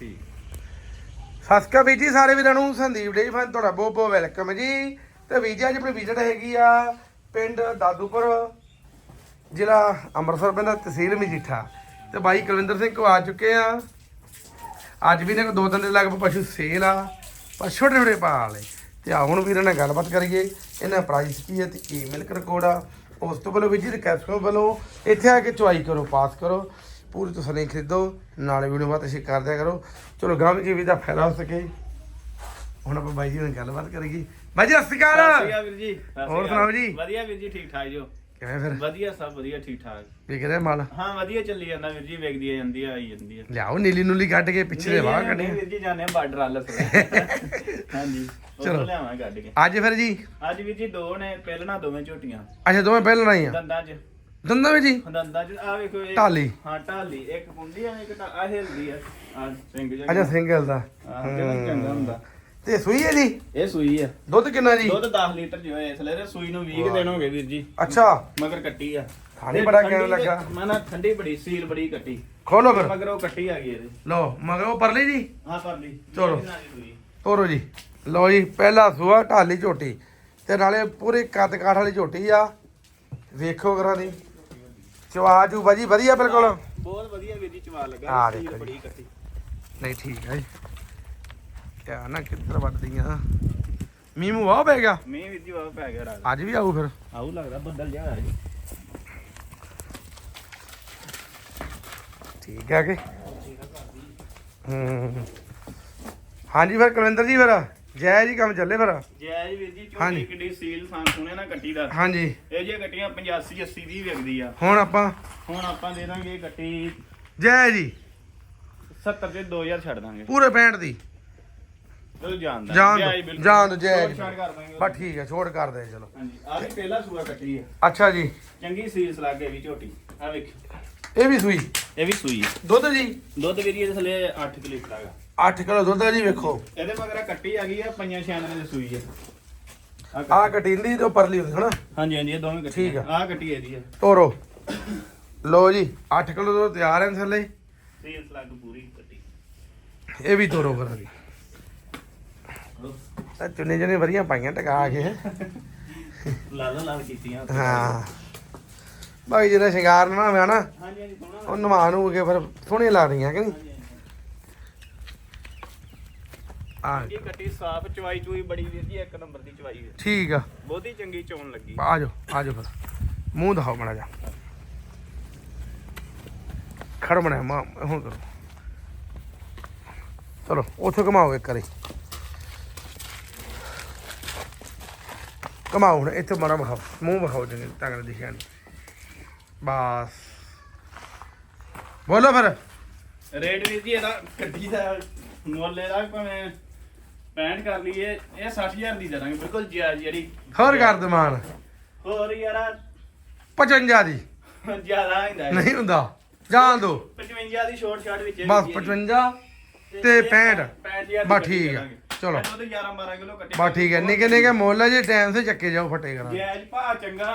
ਠੀਕ। ਸਤਿ ਸ਼੍ਰੀ ਅਕਾਲ ਵੀਰ ਜੀ, ਸਾਰੇ ਵੀਰਾਂ ਨੂੰ ਸੰਦੀਪ ਡੇ ਫਨ ਤੁਹਾਡਾ ਬਹੁਤ ਬਹੁਤ ਵੈਲਕਮ ਜੀ। ਤੇ ਵੀਰ ਜੀ, ਅੱਜ ਆਪਣੀ ਵਿਜ਼ਿਟ ਹੈਗੀ ਆ ਪਿੰਡ ਦਾਦੂਪੁਰ, ਜ਼ਿਲ੍ਹਾ ਅੰਮ੍ਰਿਤਸਰ ਪੈਂਦਾ ਤਹਿਸੀਲ ਮਜੀਠਾ। ਤੇ ਬਾਈ ਕੁਲਵਿੰਦਰ ਸਿੰਘ ਕੋ ਆ ਚੁੱਕੇ ਆ। ਅੱਜ ਵੀ ਨੇ ਦੋ ਦਿਨ ਦੇ ਲਗਭਗ ਪਸ਼ੂ ਸੇਲ ਆ, ਪਰ ਛੋਟੇ ਛੋਟੇ ਪਾਲੇ ਤੇ ਆ ਹੁਣ ਵੀਰਾਂ ਨਾਲ ਗੱਲਬਾਤ ਕਰੀਏ, ਇਹਨਾਂ ਪ੍ਰਾਈਸ ਕੀ ਹੈ ਤੇ ਕੀ ਮਿਲਕ ਰਿਕਾਰਡ ਆ। ਉਸ ਤੋਂ ਪਹਿਲਾਂ ਵੀਰ ਜੀ ਰਿਕੈਪਸ਼ਨ ਵੱਲੋਂ ਇੱਥੇ ਆ ਕੇ ਚੁਆਈ ਕਰੋ, ਪਾਸ ਕਰੋ। ਪੂਰੀ ਤਸਲੀ ਖਰੀਦੋ ਨਾਲੇ ਵੀਡੀਓ ਬਾਤ ਅਸੀਂ ਕਰ ਦਿਆ ਕਰੋ। ਚਲੋ ਗਾਂ ਜੀ ਵੀ ਦਾ ਫਾਇਦਾ ਹੋ ਸਕੇ। ਹੁਣ ਆਪਾਂ ਬਾਈ ਜੀ ਨਾਲ ਗੱਲਬਾਤ ਕਰੀਏ ਬਾਈ ਜੀ ਸਤਿ ਸ਼੍ਰੀ ਅਕਾਲ। ਵੀਰ ਜੀ। ਹੋਰ। ਸੁਣਾਓ ਜੀ? ਵਧੀਆ ਵੀਰ ਜੀ ਠੀਕ ਠਾਕ ਜੋ। ਕਿਵੇਂ ਫਿਰ? ਵਧੀਆ ਸਭ ਵਧੀਆ ਠੀਕ ਠਾਕ। ਵਿਕ ਰਿਹਾ ਮਾਲ? ਹਾਂ ਵਧੀਆ ਚੱਲੀ ਜਾਂਦਾ ਵੀਰ ਜੀ ਵੇਖਦੀ ਜਾਂਦੀ ਆ ਆਈ ਜਾਂਦੀ ਆ। ਲਿਆਓ ਨੀਲੀ ਨੂਲੀ ਕੱਢ ਕੇ ਪਿੱਛੇ ਦੇ ਵਾਹ ਕੱਢੇ ਵੀਰ ਜੀ ਜਾਣੇ ਬਾਰਡਰ ਵਾਲ ਹਾਂਜੀ ਚਲੋ। ਲਿਆਵਾਂ ਕੱਢ ਕੇ। ਅੱਜ ਫਿਰ ਜੀ? ਅੱਜ ਵੀਰ ਜੀ ਦੋ ਨੇ ਪਹਿਲਣਾ ਦੋਵੇਂ ਝੋਟੀਆਂ। ਅੱਛਾ ਦੋਵੇਂ ਪਹਿਲਾਂ ਆਈਆਂ ਦੰਦਾਂ 'ਚ। ਦੰਦਾਂ ਵਿੱਚ ਜੀ ਦੰਦਾਂ 'ਚ ਆ ਵੇਖੋ ਇਹ ਢਾਲੀ। ਹਾਂ ਢਾਲੀ ਇੱਕ ਕੁੰਡੀ ਆ ਇੱਕ ਤਾਂ ਆ ਹਿਲਦੀ ਆ। ਆ ਸਿੰਘ ਜਿਹਾ। ਅੱਛਾ ਸਿੰਗਲ ਦਾ। ਹਾਂ ਕਿੰਨਾ ਚੰਗਾ ਹੁੰਦਾ। ਤੇ ਸੂਈ ਹੈ ਜੀ? ਇਹ ਸੂਈ ਆ। ਦੁੱਧ ਕਿੰਨਾ ਜੀ? ਦੁੱਧ 10 ਲੀਟਰ ਜੋ ਹੈ ਇਸ ਲਈ ਸੂਈ ਨੂੰ 20 ਕੁ ਦਿਨ ਹੋ ਗਏ ਵੀਰ ਜੀ। ਅੱਛਾ। ਮਗਰ ਕੱਟੀ ਆ। ਤੇ ਬੜਾ ਠੰਡੀ ਕਹਿਣ ਤੇ- ਲੱਗਾ ਮੈਂ ਨਾ ਠੰਡੀ ਬੜੀ ਸੀਲ ਬੜੀ ਕੱਟੀ। ਖੋਲੋ ਫਿਰ। ਮਗਰ ਉਹ ਕੱਟੀ ਆ ਗਈ ਇਹਦੇ। ਲਓ ਮਗਰ ਉਹ ਪਰਲੀ ਜੀ? ਹਾਂ ਕਰ ਲਈ ਚਲੋ। ਇਹਦੇ ਨਾਲ ਹੀ ਸੂਈ। ਤੋਰੋ ਜੀ। ਲਓ ਜੀ ਪਹਿਲਾ ਸੂਆ ਢਾਲੀ ਝੋਟੀ। ਤੇ ਨਾਲੇ ਪੂਰੇ ਕੱਦ ਕਾਠ ਵਾਲੀ ਝੋਟੀ ਆ। ਵੇਖੋ ਕਰਾਂ ਦੀ। ਚਵਾ ਚੂ ਬਾਜੀ ਵਧੀਆ ਬਿਲਕੁਲ। ਬਹੁਤ ਵਧੀਆ ਵੀਰ ਜੀ ਚਵਾ ਲੱਗਾ। ਸੀਲ ਦੇਖੋ ਜੀ। ਬੜੀ ਕੱਟੀ ਨਹੀਂ ਠੀਕ ਹੈ ਜੀ। ਕਿਆ ਨਾ ਕਿੱਧਰ ਵੱਢਦੀਆਂ ਮੀਂਹ ਮੂੰਹ ਵਾਹ ਪੈ ਗਿਆ? ਮੀਂਹ ਵੀਰ ਜੀ ਵਾਹ ਪੈ ਗਿਆ ਰਾਤ। ਅੱਜ ਵੀ ਆਊ ਫਿਰ? ਆਉ ਲੱਗਦਾ ਬੱਦਲ ਜਿਹਾ ਹੈ। ਠੀਕ ਹੈ ਕਿ? ਹੂੰ। ਹਾਂਜੀ ਫਿਰ ਕੁਲਵਿੰਦਰ ਜੀ ਫਿਰ? ਜੈ ਜੀ ਕੰਮ ਚੱਲੇ ਫਿਰ। ਜੈ ਜੀ ਵੀਰ ਜੀ ਹਾਂਜੀ। ਝੋਟੀ ਕਿੱਡੀ ਸੀਲ ਸਾਂ ਸੁਣੇ ਨਾ ਕੱਟੀ ਦਾ। ਹਾਂਜੀ। ਇਹ ਜੇ ਕੱਟੀਆਂ 85 80 ਦੀ ਵਿਕਦੀ ਆ। ਹੁਣ ਆਪਾਂ ਹੁਣ ਆਪਾਂ ਦੇ ਦਾਂਗੇ ਕੱਟੀ ਜੈ ਜੀ। 70 ਤੇ 2000 ਛੱਡ ਦਾਂਗੇ। ਪੂਰੇ 65 ਦੀ। ਚਲੋ ਜਾਣ ਦਾ। ਜਾਣ ਜੈ ਜੀ। ਛਾਟ ਕਰ ਦਾਂਗੇ। ਬਸ ਠੀਕ ਹੈ ਛੋੜ ਕਰ ਦੇ ਚਲੋ। ਹਾਂਜੀ। ਆ ਵੀ ਪਹਿਲਾ ਸੂਆ ਕੱਟੀ ਆ। ਅੱਛਾ ਜੀ। ਚੰਗੀ ਸੀਲ ਸਲਾਗੇ ਵੀ ਝੋਟੀ। ਆ ਵੇਖੋ ਇਹ ਵੀ ਸੂਈ? ਇਹ ਵੀ ਸੂਈ ਹੈ ਦੁੱਧ ਜੀ? ਦੁੱਧ ਵੀਰੀ ਇਹਦੇ ਥੱਲੇ 8 ਲੀਟਰ ਹੈਗਾ 8 ਕਿਲੋ ਦੁੱਧ ਆ ਜੀ ਵੇਖੋ। ਇਹਦੇ ਮਗਰ ਕੱਟੀ ਆ ਗਈ ਆ ਪੰਜਾਂ ਛਿਆਂ ਦਿਨਾਂ ਦੀ ਸੂਈ ਹੈ ਆ ਕਟਿੰਦੀ ਤੇ ਉਹ ਪਰਲੀ ਹੁੰਦੀ ਹਨਾ? ਹਾਂਜੀ ਹਾਂਜੀ ਇਹ ਦੋਵੇਂ ਕੱਟੀ ਠੀਕ ਆ। ਆ ਕੱਟੀ ਇਹਦੀ ਹੈ ਤੋਰੋ। ਲੋ ਜੀ 8 ਕਿਲੋ ਦੁੱਧ ਤਿਆਰ ਹੈ ਥੱਲੇ। ਸੀਲ ਸਲਾਗ ਪੂਰੀ ਕੱਟੀ। ਇਹ ਵੀ ਤੋਰੋ ਜੀ ਤਾਂ ਚੁੰਨੇ ਜਨੇ ਵਧੀਆ ਪਾਈਆਂ ਟਕਾ ਕੇ। ਲਾਲ ਲਾਲ ਕੀਤੀਆਂ। ਹਾਂ। ਬਾਈ ਜਿਹੜਾ ਸ਼ਿੰਗਾਰ ਨਾ ਹੋਵੇ ਨਾ ਹਾਂਜੀ ਹਾਂਜੀ ਸੋਹਣਾ ਉਹ ਨਵਾ ਨੂੰ ਕੇ ਫਿਰ ਸੋਹਣੀਆਂ ਲੱਗਦੀਆਂ ਕਿ ਨਹੀਂ। ਆ। ਇਹ ਕੱਟੀ ਸਾਫ਼ ਚਵਾਈ ਚੂਈ ਬੜੀ ਵੀਰ ਜੀ ਇੱਕ ਨੰਬਰ ਦੀ ਚਵਾਈ ਹੈ ਠੀਕ ਆ। ਬਹੁਤੀ ਚੰਗੀ ਚੋਣ ਲੱਗੀ। ਆ ਜਾਓ ਆ ਜਾਓ ਫਿਰ। ਮੂੰਹ ਦਿਖਾਓ ਮੜਾ ਜਾ ਖੜ ਬਣਾ ਮਾ ਹੁਣ ਕਰੋ। ਚਲੋ ਉੱਥੇ ਘਮਾਓ ਇੱਕ ਕਰੇ ਘਮਾਓ ਹੁਣ ਇੱਥੇ ਮਰਾ ਵਿਖਾਓ ਮੂੰਹ ਵਿਖਾਓ ਜਨੇ ਤੰਗ ਦਿਖਿਆ ਨਹੀਂ ਬਸ। ਬੋਲੋ ਫਿਰ। ਰੇਟ ਵੀਰ ਜੀ ਇਹਦਾ ਕੱਟੀ ਦਾ ਮੁੱਲ ਇਹਦਾ ਭਾਵੇਂ 65 ਕਰ ਲਈਏ ਇਹ 60000 ਦੀ ਦੇ ਦਾਂਗੇ ਬਿਲਕੁਲ ਜਾਇਜ਼ ਜਿਹੜੀ ਹੋਰ ਕਰ ਦਮਾਨ ਹੋਰ ਯਾਰ 55 ਦੀ। ਜ਼ਿਆਦਾ ਹੁੰਦਾ। ਨਹੀਂ ਹੁੰਦਾ। ਜਾਣ ਦੋ। 55 ਦੀ ਸ਼ੋਰਟ ਸ਼ਾਟ ਵਿੱਚ ਬਸ ਵੀ ਹੈ। 55 ਤੇ 65 65 ਬਸ ਠੀਕ ਆ, ਚਲੋ। ਉਹਦੇ 11 12 ਕਿਲੋ ਕੱਟੇ। ਬਸ ਠੀਕ ਹੈ ਨਿੱਕੇ ਨਿੱਕੇ ਮੁੱਲ ਜੇ ਟਾਈਮ ਸੇ ਚੱਕੇ ਜਾਓ ਫੱਟੇ ਕਰਾਂ ਜਾਇਜ਼ ਭਾ ਚੰਗਾ।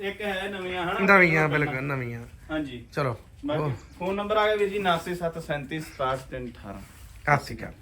ਇੱਕ ਹੈ ਨਵੀਆਂ ਹਨਾ? ਨਵੀਆਂ ਬਿਲਕੁਲ ਨਵੀਆਂ। ਹਾਂਜੀ। ਚਲੋ ਬਾਕੀ ਫੋਨ ਨੰਬਰ ਆ ਗਿਆ ਵੀਰ ਜੀ 9773 67 18 ਸਤਿ ਸ਼੍ਰੀ ਅਕਾਲ।